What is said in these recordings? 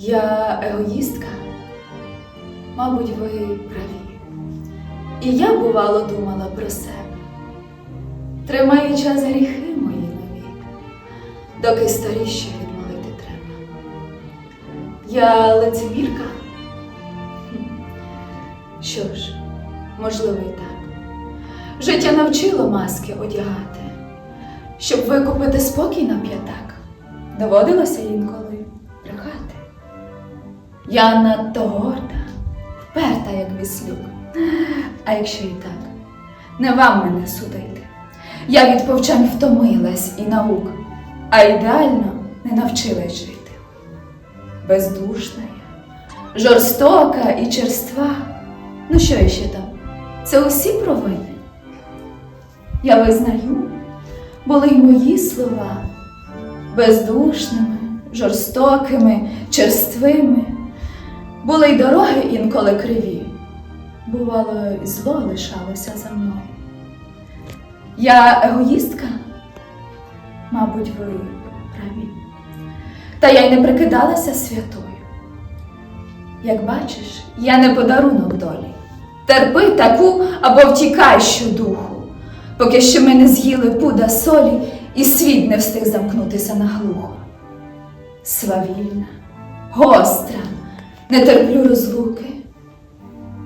Я егоїстка? Мабуть, ви праві. І я, бувало, думала про себе. Тримаю час гріхи мої нові, доки старі ще відмолити треба. Я лицемірка? Що ж, можливо, і так. Життя навчило маски одягати, щоб викупити спокій на п'ятак. Доводилося інколи. Я надто горда, вперта, як віслюк. А якщо і так, не вам мене судити. Я від повчань втомилась і наук, а ідеально не навчилась жити. Бездушна я, жорстока і черства. Ну що іще там? Це усі провини. Я визнаю, були й мої слова бездушними, жорстокими, черствими. Були й дороги інколи криві. Бувало, і зло лишалося за мною. Я егоїстка? Мабуть, ви праві. Та я й не прикидалася святою. Як бачиш, я не подарунок долі. Терпи таку або втікай щодуху, поки що ми не з'їли пуда солі і світ не встиг замкнутися наглухо. Свавільна, гостра, не терплю розлуки.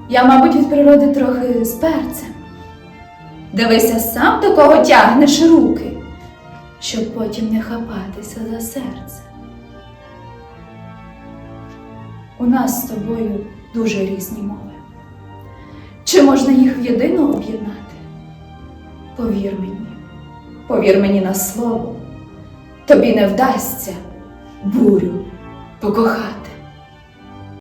Я, мабуть, від природи трохи з перцем. Дивися сам, до кого тягнеш руки, щоб потім не хапатися за серце. У нас з тобою дуже різні мови. Чи можна їх в єдину об'єднати? Повір мені, повір мені на слово, тобі не вдасться бурю покохати.